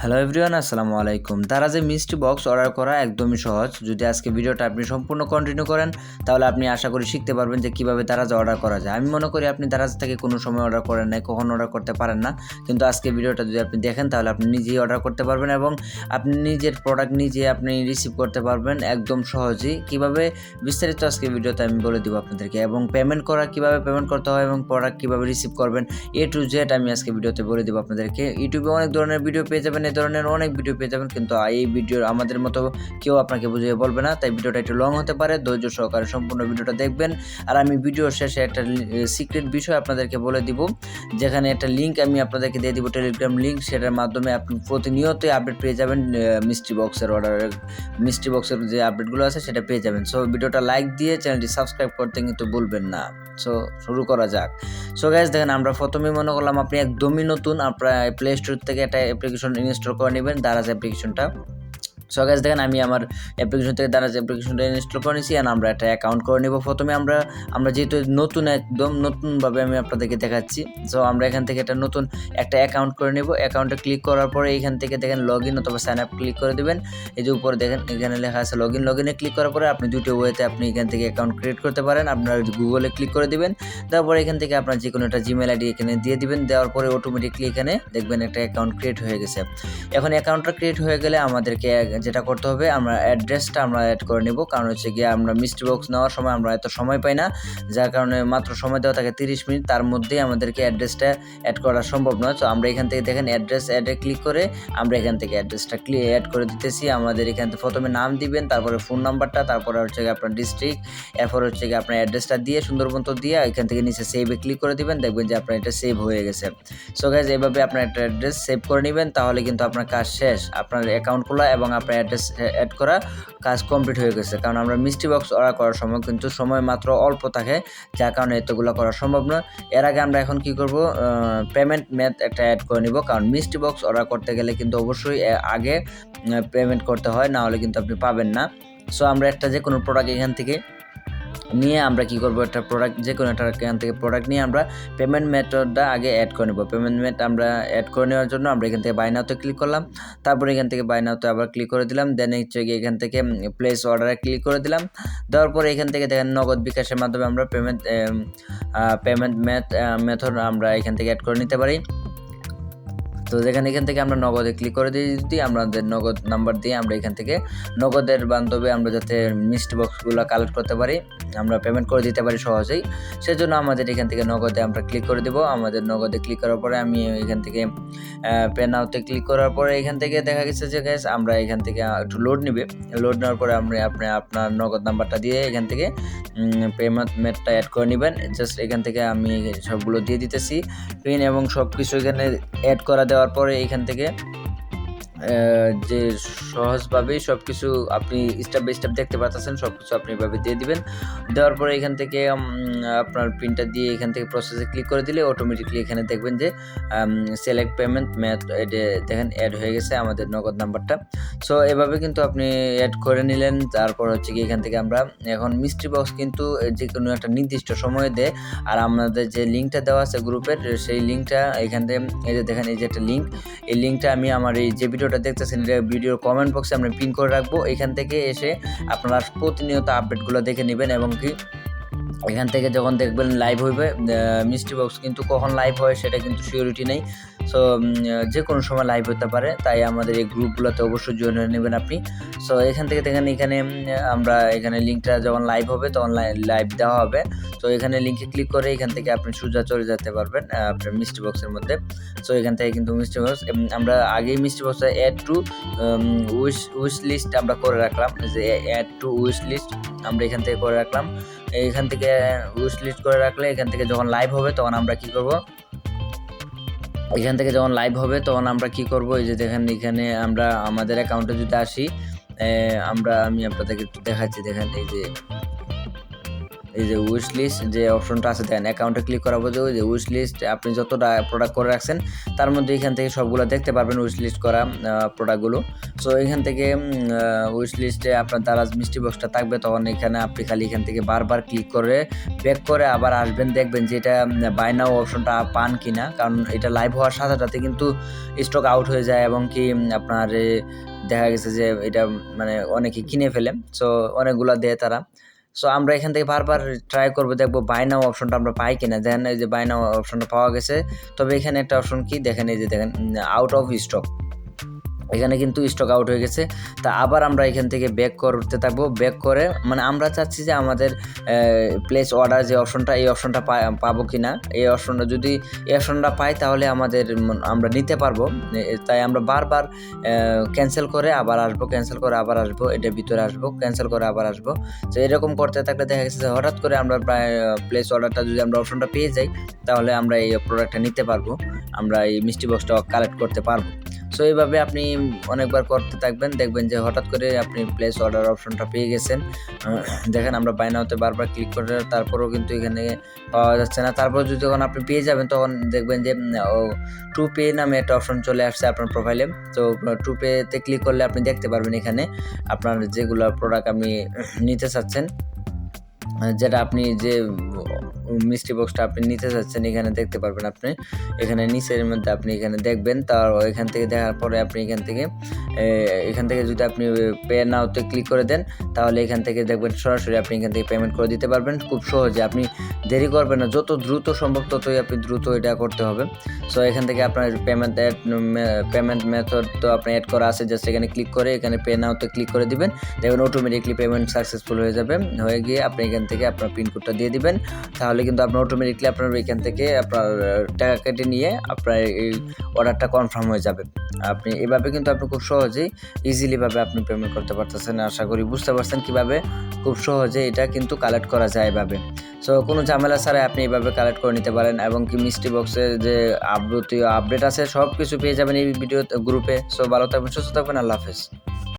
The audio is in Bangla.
হ্যালো এভরিওয়ান আসসালামু আলাইকুম। তারা দারাজে মিষ্টি বক্স অর্ডার করা একদমই সহজ। যদি আজকে ভিডিওটা আপনি সম্পূর্ণ কন্টিনিউ করেন, তাহলে আপনি আশা করি শিখতে পারবেন যে কীভাবে দারাজে অর্ডার করা যায়। আমি মনে করি আপনি দারাজ থেকে কোনো সময় অর্ডার করেন নাই, কখনো অর্ডার করতে পারেন না। কিন্তু আজকে ভিডিওটা যদি আপনি দেখেন, তাহলে আপনি নিজেই অর্ডার করতে পারবেন এবং আপনি নিজের প্রোডাক্ট নিজে আপনি রিসিভ করতে পারবেন একদম সহজেই। কীভাবে? বিস্তারিত আজকে ভিডিওতে আমি বলে দিব আপনাদেরকে। এবং পেমেন্ট করা, কীভাবে পেমেন্ট করতে হয় এবং প্রোডাক্ট কীভাবে রিসিভ করবেন এ টু জেড আমি আজকে ভিডিওতে বলে দিব আপনাদেরকে। ইউটিউবে অনেক ধরনের ভিডিও পেয়ে যাবেন এই ধরনের অনেক ভিডিও পেয়ে যাবেন, কিন্তু এই ভিডিও আমাদের মতো কেউ আপনাকে বুঝিয়ে বলবে না। তাই ভিডিওটা একটু লং হতে পারে, ধৈর্য সহকারে সম্পূর্ণ ভিডিওটা দেখবেন। আর আমি ভিডিও শেষে একটা সিক্রেট বিষয় আপনাদেরকে বলে দিব, যেখানে একটা লিঙ্ক আমি আপনাদেরকে দিয়ে দিব টেলিগ্রাম লিঙ্ক সেটার মাধ্যমে আপনি প্রতিনিয়তই আপডেট পেয়ে যাবেন মিষ্টি বক্সের অর্ডারের মিষ্টি বক্সের যে আপডেটগুলো আছে, সেটা পেয়ে যাবেন। সো ভিডিওটা লাইক দিয়ে চ্যানেলটি সাবস্ক্রাইব করতে কিন্তু ভুলবেন না। সো শুরু করা যাক। সো গ্যাস দেখেন, আমরা প্রথমেই মনে করলাম আপনি একদমই নতুন, আপনার প্লে স্টোর থেকে একটা অ্যাপ্লিকেশন ইনস্টল করে নেবেন দারাজ অ্যাপ্লিকেশনটা সো গ্যাস দেখেন আমি আমার অ্যাপ্লিকেশন থেকে দারাজ অ্যাপ্লিকেশনটা ইনস্টল করে নিয়েছি আর আমরা একটা অ্যাকাউন্ট করে নেব প্রথমে। আমরা আমরা যেহেতু নতুন একদম, নতুনভাবে আমি আপনাদেরকে দেখাচ্ছি। সো আমরা এখান থেকে একটা নতুন একটা অ্যাকাউন্ট করে নেব। অ্যাকাউন্টে ক্লিক করার পরে এখান থেকে দেখেন লগ ইন অথবা সাইন আপ ক্লিক করে দেবেন। এই যে উপরে দেখেন, এখানে লেখা আছে লগ ইন লগ ইনে ক্লিক করার পরে আপনি দুটো ওয়েতে আপনি এখান থেকে অ্যাকাউন্ট ক্রিয়েট করতে পারেন। আপনার গুগলে ক্লিক করে দিবেন। তারপরে এখান থেকে আপনার যে কোনো একটা জিমেল আইডি এখানে দিয়ে দিবেন। দেওয়ার পরে অটোমেটিকলি এখানে দেখবেন একটা অ্যাকাউন্ট ক্রিয়েট হয়ে গেছে। এখন অ্যাকাউন্টটা ক্রিয়েট হয়ে গেলে আমাদেরকে যেটা করতে হবে, আমরা অ্যাড্রেসটা আমরা অ্যাড করে নেব। কারণ হচ্ছে গিয়ে আমরা মিষ্টি বক্স নেওয়ার সময় আমরা এত সময় পাই না। যার কারণে মাত্র সময় দেওয়া থাকে তিরিশ মিনিট। তার মধ্যেই আমাদেরকে অ্যাড্রেসটা অ্যাড করা সম্ভব নয়। তো আমরা এখান থেকে দেখেন অ্যাড্রেস অ্যাডে ক্লিক করে আমরা এখান থেকে অ্যাড্রেসটা ক্লিক অ্যাড করে দিতেছি। আমাদের এখান থেকে প্রথমে নাম দিবেন, তারপরে ফোন নাম্বারটা তারপরে হচ্ছে গিয়ে আপনার ডিস্ট্রিক্ট এরপর হচ্ছে গিয়ে আপনার অ্যাড্রেসটা দিয়ে সুন্দর মতো দিয়ে এখান থেকে নিচে সেভে ক্লিক করে দিবেন। দেখবেন যে আপনার এটা সেভ হয়ে গেছে। সো গাইজ এভাবে আপনার একটা অ্যাড্রেস সেভ করে নেবেন, তাহলে কিন্তু আপনার কাজ শেষ। আপনার অ্যাকাউন্ট খোলা এবং আপনার অ্যাড্রেস অ্যাড করা কাজ কমপ্লিট হয়ে গেছে। কারণ আমরা মিষ্টি বক্স অর্ডার করার সময় কিন্তু সময় মাত্র অল্প থাকে, যার কারণে এতগুলো করা সম্ভব নয় এর আগে আমরা এখন কি করব? পেমেন্ট মেথ একটা অ্যাড করে নিব। কারণ মিষ্টি বক্স অর্ডার করতে গেলে কিন্তু অবশ্যই আগে পেমেন্ট করতে হয়, না হলে কিন্তু আপনি পাবেন না। সো আমরা একটা যে কোনো প্রোডাক্ট এখান থেকে নিয়ে আমরা কি করব? একটা প্রোডাক্ট যে কোনো একটা এখান থেকে প্রোডাক্ট নিয়ে আমরা পেমেন্ট মেথডটা আগে অ্যাড করে নেব। পেমেন্ট মেথড আমরা অ্যাড করে নেওয়ার জন্য আমরা এখান থেকে বাইনাওতে ক্লিক করলাম। তারপরে এখান থেকে বাইনাওতে আবার ক্লিক করে দিলাম। দেন হচ্ছে গিয়ে এখান থেকে প্লেস অর্ডারে ক্লিক করে দিলাম। দেওয়ার পরে এখান থেকে দেখেন নগদ বিকাশের মাধ্যমে আমরা পেমেন্ট পেমেন্ট মেথ মেথড আমরা এখান থেকে অ্যাড করে নিতে পারি। তো যেখানে এখান থেকে আমরা নগদে ক্লিক করে দিয়ে যদি আমাদের নগদ নাম্বার দিয়ে আমরা এখান থেকে নগদের বান্ধবে আমরা যাতে মিষ্টি বক্সগুলো কালেক্ট করতে পারি, আমরা পেমেন্ট করে দিতে পারি সহজেই। সেজন্য আমাদের এখান থেকে নগদে আমরা ক্লিক করে দেবো। আমাদের নগদে ক্লিক করার পরে আমি এখান থেকে পেন আউটে ক্লিক করার পরে এখান থেকে দেখা গেছে যে গ্যাস আমরা এখান থেকে একটু লোড নিবে। লোড নেওয়ার পরে আমরা আপনি, আপনার নগদ নাম্বারটা দিয়ে এখান থেকে পেমেন্ট মেটটা অ্যাড করে নেবেন। জাস্ট এখান থেকে আমি সবগুলো দিয়ে দিতেছি। পিন এবং সব কিছু এখানে অ্যাড করা দেওয়ার পরে এখান থেকে যে সহজভাবেই সব কিছু আপনি স্টেপ বাই স্টেপ দেখতে পাচ্ছেন সব কিছু আপনি এভাবে দিয়ে দিবেন। দেওয়ার পরে এখান থেকে আপনার প্রিন্টার দিয়ে এখান থেকে প্রসেসে ক্লিক করে দিলে অটোমেটিকলি এখানে দেখবেন যে সিলেক্ট পেমেন্ট ম্যাথ দেখেন অ্যাড হয়ে গেছে আমাদের নগদ নাম্বারটা সো এভাবে কিন্তু আপনি অ্যাড করে নিলেন। তারপর হচ্ছে কি এখান থেকে আমরা এখন মিস্ট্রি বক্স কিন্তু যে কোনো একটা নির্দিষ্ট সময়ে দেয় আর আমাদের যে লিঙ্কটা দেওয়া আছে গ্রুপের, সেই লিঙ্কটা এখান থেকে, এই যে দেখেন, এই যে একটা লিঙ্ক এই লিঙ্কটা আমি আমার এই যে ভিডিওটা দেখতেছেন, এটা ভিডিওর কমেন্ট বক্সে আমরা পিন করে রাখব। এখান থেকে এসে আপনারা প্রতিনিয়ত আপডেটগুলো দেখে নেবেন এবং কি এখান থেকে যখন দেখবেন লাইভ হইবে মিষ্টি বক্স কিন্তু কখন লাইভ হয়, সেটা কিন্তু সিওরিটি নেই। সো যে কোনো সময় লাইভ হতে পারে, তাই আমাদের এই গ্রুপগুলোতে অবশ্যই জয়েন হয়ে নেবেন আপনি। সো এখান থেকে দেখেন এখানে আমরা এখানে লিঙ্কটা যখন লাইভ হবে, তখন লাইভ দেওয়া হবে। তো এখানে লিঙ্কে ক্লিক করে এখান থেকে আপনি সোজা চলে যেতে পারবেন আপনার মিষ্টি বক্সের মধ্যে। সো এখান থেকে কিন্তু মিষ্টি বক্স আমরা আগেই মিষ্টি বক্সে add to wish wish list আমরা করে রাখলাম। যে অ্যাড টু উইশ লিস্ট আমরা এখান থেকে করে রাখলাম। এখান থেকে উইশ লিস্ট করে রাখলে এখান থেকে যখন লাইভ হবে, তখন আমরা কি করব? এখান থেকে যখন লাইভ হবে, তখন আমরা কি করব? এই যে দেখেন, এখানে আমরা আমাদের অ্যাকাউন্টে যদি আসি আমরা, আমি আপনাদেরকে একটু দেখাচ্ছি। দেখেন, এই যে এই যে উইশ লিস্ট যে অপশনটা আছে, দেন অ্যাকাউন্টে ক্লিক করার পর যে উইশ লিস্ট আপনি যতটা প্রোডাক্ট করে রাখছেন, তার মধ্যে এখান থেকে সবগুলো দেখতে পারবেন উইশ লিস্ট করা প্রোডাক্টগুলো সো এখান থেকে উইশ লিস্টে আপনার দ্বারা মিষ্টি বক্সটা থাকবে, তখন এখানে আপনি খালি এখান থেকে বারবার ক্লিক করে ব্যাক করে আবার আসবেন, দেখবেন যে এটা বাই নাও অপশনটা পান কিনা, কারণ এটা লাইভ হওয়ার সাথে সাথে কিন্তু স্টক আউট হয়ে যায় এবং কি আপনার দেখা গেছে যে এটা মানে অনেকে কিনে ফেলে। সো অনেকগুলো দেয় তারা। সো আমরা এখান থেকে বারবার ট্রাই করব, দেখব বাই নাও অপশনটা আমরা পাই কিনা। দেখেন এই যে বাই নাও অপশনটা পাওয়া গেছে। তবে এখানে একটা অপশন কি? দেখেন এই যে, দেখেন আউট অফ স্টক এখানে কিন্তু স্টক আউট হয়ে গেছে। তা আবার আমরা এখান থেকে ব্যাক করতে থাকব। ব্যাক করে মানে আমরা চাচ্ছি যে আমাদের প্লেস অর্ডার যে অপশনটা এই অপশনটা পাবো কি না এই অপশনটা যদি, এই অপশনটা পাই তাহলে আমাদের আমরা নিতে পারব। তাই আমরা বারবার ক্যান্সেল করে আবার আসব ক্যান্সেল করে আবার আসব এটার ভিতরে আসব ক্যান্সেল করে আবার আসব। তো এরকম করতে থাকলে দেখা গেছে যে হঠাৎ করে আমরা প্রায় প্লেস অর্ডারটা যদি আমরা অপশনটা পেয়ে যাই, তাহলে আমরা এই প্রোডাক্টটা নিতে পারব। আমরা এই মিষ্টি বক্সটা কালেক্ট করতে পারব। সো এইভাবে আপনি অনেকবার করতে থাকবেন। দেখবেন যে হঠাৎ করে আপনি প্লেস অর্ডার অপশনটা পেয়ে গেছেন। দেখেন আমরা বাইনাওতে বারবার ক্লিক করে তারপরেও কিন্তু এখানে পাওয়া যাচ্ছে না। তারপর যদি যখন আপনি পেয়ে যাবেন, তখন দেখবেন যে টু পে নামে একটা অপশন চলে আসছে আপনার প্রোফাইলে তো টু পেতে ক্লিক করলে আপনি দেখতে পারবেন এখানে আপনার যেগুলো প্রোডাক্ট আপনি নিতে চাচ্ছেন। যেটা আপনি যে মিষ্টি বক্সটা আপনি নিতে চাচ্ছেন এখানে দেখতে পারবেন আপনি। এখানে নিচের মধ্যে আপনি এখানে দেখবেন, তার এখান থেকে দেখার পরে আপনি এখান থেকে এখান থেকে যদি আপনি পে নাওতে ক্লিক করে দেন, তাহলে এখান থেকে দেখবেন সরাসরি আপনি এখান থেকে পেমেন্ট করে দিতে পারবেন। খুব সহজে, আপনি দেরি করবেন না, যত দ্রুত সম্ভব ততই আপনি দ্রুত এটা করতে হবে। সো এখান থেকে আপনার পেমেন্ট অ্যাড পেমেন্ট মেথড তো আপনি অ্যাড করা আছে জাস্ট এখানে ক্লিক করে, এখানে পে নাওতে ক্লিক করে দিবেন। দেখবেন অটোমেটিকলি পেমেন্ট সাকসেসফুল হয়ে যাবে। হয়ে গিয়ে আপনি এখান থেকে আপনার পিনকোডটা দিয়ে দিবেন। তাহলে কিন্তু আপনার অটোমেটিকলি আপনার এখান থেকে আপনার টাকা কেটে নিয়ে আপনার এই অর্ডারটা কনফার্ম হয়ে যাবে। আপনি এভাবে কিন্তু আপনি খুব সহজেই ইজিলিভাবে আপনি পেমেন্ট করতে পারতেছেন। আশা করি বুঝতে পারছেন কীভাবে খুব সহজে এটা কিন্তু কালেক্ট করা যায় এভাবে। সো কোনো ঝামেলা ছাড়াই আপনি এইভাবে কালেক্ট করে নিতে পারেন এবং কি মিষ্টি বক্সের যে আপডেট আপডেট আছে সব কিছু পেয়ে যাবেন এই ভিডিও গ্রুপে সো ভালো থাকবেন, সুস্থ থাকবেন, আল্লাহ হাফেজ।